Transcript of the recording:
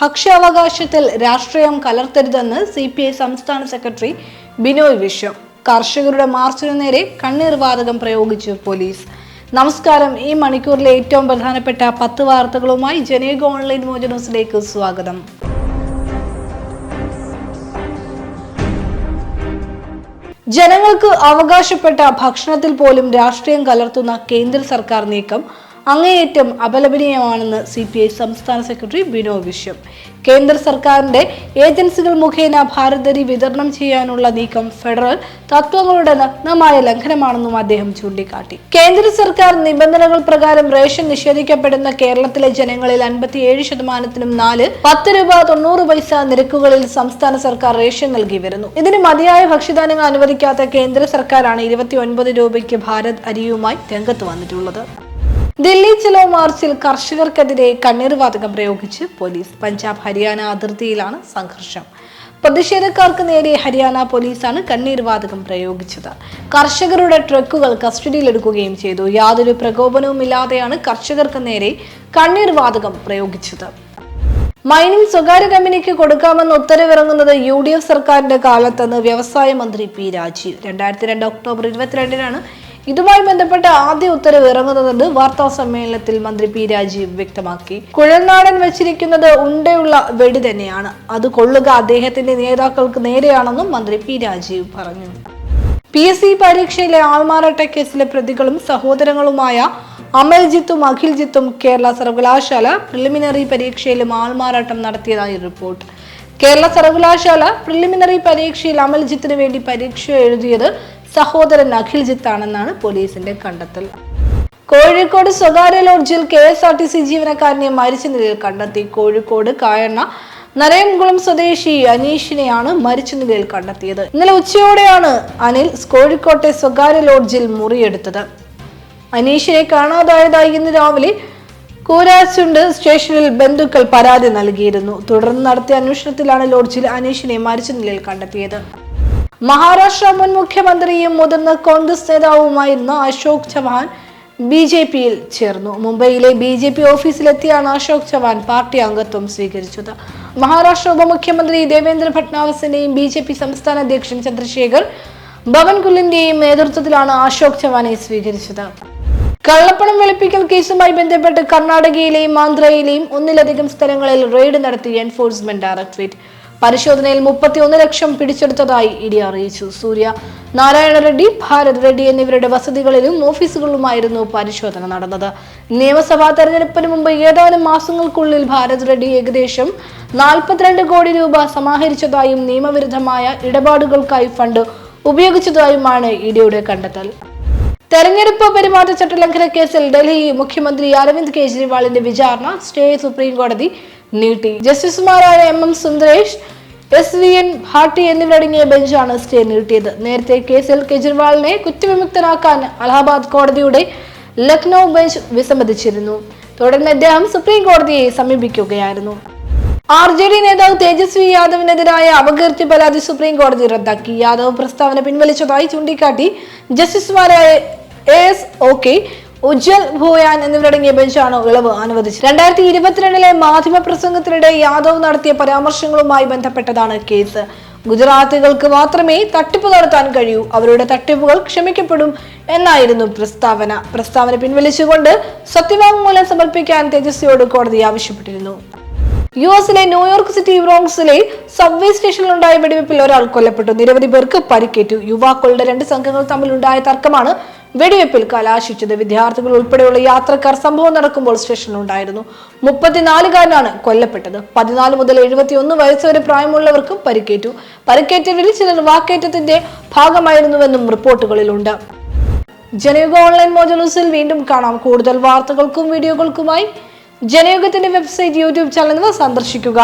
ഭക്ഷ്യാവകാശത്തിൽ രാഷ്ട്രീയം കലർത്തരുതെന്ന് C P I സംസ്ഥാന സെക്രട്ടറി ബിനോയ് വിശ്വം. കർഷകരുടെ മാർച്ചിനു നേരെ കണ്ണീർ വാതകം പ്രയോഗിച്ചു പോലീസ്. നമസ്കാരം. ഈ മണിക്കൂറിലെ ഏറ്റവും പ്രധാനപ്പെട്ട പത്ത് വാർത്തകളുമായി ജനേക ഓൺലൈൻ മോജനോസിലേക്ക് സ്വാഗതം. ജനങ്ങൾക്ക് അവകാശപ്പെട്ട ഭക്ഷണത്തിൽ പോലും രാഷ്ട്രീയം കലർത്തുന്ന കേന്ദ്ര സർക്കാർ നീക്കം അങ്ങേയറ്റം അപലപനീയമാണെന്ന് സി പി ഐ സംസ്ഥാന സെക്രട്ടറി ബിനോ വിശ്വം. കേന്ദ്ര സർക്കാരിന്റെ ഏജൻസികൾ മുഖേന ഭാരതരി വിതരണം ചെയ്യാനുള്ള നീക്കം ഫെഡറൽ തത്വങ്ങളുടെ നഗ്നമായ ലംഘനമാണെന്നും അദ്ദേഹം ചൂണ്ടിക്കാട്ടി. കേന്ദ്ര സർക്കാർ നിബന്ധനകൾ പ്രകാരം റേഷൻ നിഷേധിക്കപ്പെടുന്ന കേരളത്തിലെ ജനങ്ങളിൽ അൻപത്തിയേഴ് ശതമാനത്തിനും നാല് പത്ത് രൂപ തൊണ്ണൂറ് പൈസ നിരക്കുകളിൽ സംസ്ഥാന സർക്കാർ റേഷൻ നൽകി വരുന്നു. ഇതിന് മതിയായ ഭക്ഷ്യധാന്യങ്ങൾ അനുവദിക്കാത്ത കേന്ദ്ര സർക്കാരാണ് ഇരുപത്തി രൂപയ്ക്ക് ഭാരത് അരിയുമായി രംഗത്ത് വന്നിട്ടുള്ളത്. ദില്ലി ചലോ മാർച്ചിൽ കർഷകർക്കെതിരെ കണ്ണീർവാതകം പ്രയോഗിച്ച് പോലീസ് പഞ്ചാബ് ഹരിയാന അതിർത്തിയിലാണ് സംഘർഷം. പ്രതിഷേധക്കാർക്ക് നേരെ ഹരിയാന പോലീസാണ് കണ്ണീർവാതകം പ്രയോഗിച്ചത്. കർഷകരുടെ ട്രക്കുകൾ കസ്റ്റഡിയിലെടുക്കുകയും ചെയ്തു. യാതൊരു പ്രകോപനവുമില്ലാതെയാണ് കർഷകർക്ക് നേരെ കണ്ണീർവാതകം പ്രയോഗിച്ചത്. മൈനിങ് സ്വകാര്യ കമ്പനിക്ക് കൊടുക്കാമെന്ന് ഉത്തരവിറങ്ങുന്നത് യു ഡി എഫ് സർക്കാരിന്റെ കാലത്തെന്ന് വ്യവസായ മന്ത്രി പി രാജീവ്. രണ്ടായിരത്തി രണ്ട് ഒക്ടോബർ ഇരുപത്തിരണ്ടിനാണ് ഇതുമായി ബന്ധപ്പെട്ട ആദ്യ ഉത്തരവ് ഇറങ്ങുന്നതെന്ന് വാർത്താ സമ്മേളനത്തിൽ മന്ത്രി പി രാജീവ് വ്യക്തമാക്കി. കുഴൽനാടൻ വെച്ചിരിക്കുന്നത് ഉണ്ടയുള്ള വെടി തന്നെയാണ്. അത് കൊള്ളുക അദ്ദേഹത്തിന്റെ നേതാക്കൾക്ക് നേരെയാണെന്നും മന്ത്രി പി രാജീവ് പറഞ്ഞു. പി എസ് സി പരീക്ഷയിലെ ആൾമാറാട്ട കേസിലെ പ്രതികളും സഹോദരങ്ങളുമായ അമൽജിത്തും അഖിൽജിത്തും കേരള സർവകലാശാല പ്രിലിമിനറി പരീക്ഷയിലും ആൾമാറാട്ടം നടത്തിയതായി റിപ്പോർട്ട്. കേരള സർവകലാശാല പ്രിലിമിനറി പരീക്ഷയിൽ അമൽജിത്തിന് വേണ്ടി പരീക്ഷ എഴുതിയത് സഹോദരൻ അഖിൽജിത്താണെന്നാണ് പോലീസിന്റെ കണ്ടെത്തൽ. കോഴിക്കോട് സ്വകാര്യ ലോഡ്ജിൽ K S R T C ജീവനക്കാരനെ മരിച്ച നിലയിൽ കണ്ടെത്തി. കോഴിക്കോട് കായണ്ണ നരയൻകുളം സ്വദേശി അനീഷിനെയാണ് മരിച്ച നിലയിൽ കണ്ടെത്തിയത്. ഇന്നലെ ഉച്ചയോടെയാണ് അനിൽ കോഴിക്കോട്ടെ സ്വകാര്യ ലോഡ്ജിൽ മുറിയെടുത്തത്. അനീഷിനെ കാണാതായതായി ഇന്ന് രാവിലെ കൂരാച്ചുണ്ട് സ്റ്റേഷനിൽ ബന്ധുക്കൾ പരാതി നൽകിയിരുന്നു. തുടർന്ന് നടത്തിയ അന്വേഷണത്തിലാണ് ലോഡ്ജിൽ അനീഷിനെ മരിച്ച നിലയിൽ കണ്ടെത്തിയത്. മഹാരാഷ്ട്ര മുൻ മുഖ്യമന്ത്രിയും മുതിർന്ന കോൺഗ്രസ് നേതാവുമായിരുന്ന അശോക് ചവാൻ ബി ജെ പിയിൽ ചേർന്നു. മുംബൈയിലെ ബി ജെ പി ഓഫീസിലെത്തിയാണ് അശോക് ചവാൻ പാർട്ടി അംഗത്വം സ്വീകരിച്ചത്. മഹാരാഷ്ട്ര ഉപമുഖ്യമന്ത്രി ദേവേന്ദ്ര ഫട്നാവിസിന്റെയും ബി ജെ പി സംസ്ഥാന അധ്യക്ഷൻ ചന്ദ്രശേഖർ ഭവൻകുലിന്റെയും നേതൃത്വത്തിലാണ് അശോക് ചവാനെ സ്വീകരിച്ചത്. കള്ളപ്പണം വെളുപ്പിക്കൽ കേസുമായി ബന്ധപ്പെട്ട് കർണാടകയിലെയും ആന്ധ്രയിലെയും ഒന്നിലധികം സ്ഥലങ്ങളിൽ റെയ്ഡ് നടത്തി എൻഫോഴ്സ്മെന്റ് ഡയറക്ടറേറ്റ് പരിശോധനയിൽ മുപ്പത്തിയൊന്ന് ലക്ഷം പിടിച്ചെടുത്തതായി ഇഡി അറിയിച്ചു. സൂര്യ നാരായണ റെഡ്ഡി ഭാരത് റെഡ്ഡി എന്നിവരുടെ വസതികളിലും ഓഫീസുകളിലുമായിരുന്നു പരിശോധന നടന്നത്. നിയമസഭാ തെരഞ്ഞെടുപ്പിന് മുമ്പ് ഏതാനും മാസങ്ങൾക്കുള്ളിൽ ഭാരത് റെഡ്ഡി ഏകദേശം നാൽപ്പത്തിരണ്ട് കോടി രൂപ സമാഹരിച്ചതായും നിയമവിരുദ്ധമായ ഇടപാടുകൾക്കായി ഫണ്ട് ഉപയോഗിച്ചതായുമാണ് ഇഡിയുടെ കണ്ടെത്തൽ. തെരഞ്ഞെടുപ്പ് പെരുമാറ്റച്ചട്ട ലംഘന കേസിൽ ഡൽഹി മുഖ്യമന്ത്രി അരവിന്ദ് കെജ്രിവാളിന്റെ വിചാരണ സ്റ്റേ സുപ്രീം കോടതി നീട്ടി. ജസ്റ്റിസുമാരായ M M Sundresh S V N Bhatti എന്നിവരടങ്ങിയ ബെഞ്ചാണ് സ്റ്റേ നീട്ടിയത്. നേരത്തെ കേസിൽ കെജ്രിവാളിനെ കുറ്റവിമുക്തനാക്കാൻ അലഹബാദ് കോടതിയുടെ ലക്നൌ ബെഞ്ച് വിസമ്മതിച്ചിരുന്നു. തുടർന്ന് അദ്ദേഹം സുപ്രീം കോടതിയെ സമീപിക്കുകയായിരുന്നു. ആർ ജെ ഡി നേതാവ് തേജസ്വി യാദവിനെതിരായ അപകീർത്തി പരാതി സുപ്രീം കോടതി റദ്ദാക്കി. യാദവ് പ്രസ്താവന പിൻവലിച്ചതായി ചൂണ്ടിക്കാട്ടി ജസ്റ്റിസുമാരായ എ എസ് ഓക്കെ. ഉജ്ജൽ ഭൂയാൻ എന്നിവരടങ്ങിയ ബെഞ്ചാണ് ഇളവ് അനുവദിച്ചത്. രണ്ടായിരത്തി ഇരുപത്തിരണ്ടിലെ മാധ്യമ പ്രസംഗത്തിനിടെ യാദവ് നടത്തിയ പരാമർശങ്ങളുമായി ബന്ധപ്പെട്ടതാണ് കേസ്. ഗുജറാത്തികൾക്ക് മാത്രമേ തട്ടിപ്പ് നടത്താൻ കഴിയൂ. അവരുടെ തട്ടിപ്പുകൾ ക്ഷമിക്കപ്പെടും എന്നായിരുന്നു പ്രസ്താവന. പ്രസ്താവന പിൻവലിച്ചുകൊണ്ട് സത്യവാങ്മൂലം സമർപ്പിക്കാൻ തേജസ്വിയോട് കോടതി ആവശ്യപ്പെട്ടിരുന്നു. യു എസിലെ ന്യൂയോർക്ക് സിറ്റി ബ്രോങ്സിലെ സബ്വേ സ്റ്റേഷനിലുണ്ടായ വെടിവെപ്പിൽ ഒരാൾ കൊല്ലപ്പെട്ടു. നിരവധി പേർക്ക് പരിക്കേറ്റു. യുവാക്കളുടെ രണ്ട് സംഘങ്ങൾ തമ്മിലുണ്ടായ തർക്കമാണ് വെടിവെപ്പിൽ കലാശിച്ചത് വിദ്യാർത്ഥികൾ ഉൾപ്പെടെയുള്ള യാത്രക്കാർ സംഭവം നടക്കുമ്പോൾ സ്റ്റേഷനിലുണ്ടായിരുന്നു. മുപ്പത്തിനാലുകാരനാണ് കൊല്ലപ്പെട്ടത്. പതിനാല് മുതൽ എഴുപത്തിയൊന്ന് വയസ്സ് വരെ പ്രായമുള്ളവർക്കും പരിക്കേറ്റു. പരിക്കേറ്റവരിൽ ചിലർ വാക്കേറ്റത്തിന്റെ ഭാഗമായിരുന്നുവെന്നും റിപ്പോർട്ടുകളിലുണ്ട്. ജനയുഗ ഓൺലൈൻ മോജലൂസിൽ വീണ്ടും കാണാം. കൂടുതൽ വാർത്തകൾക്കും വീഡിയോകൾക്കുമായി ജനയുഗത്തിന്റെ വെബ്സൈറ്റ് യൂട്യൂബ് ചാനൽ സന്ദർശിക്കുക.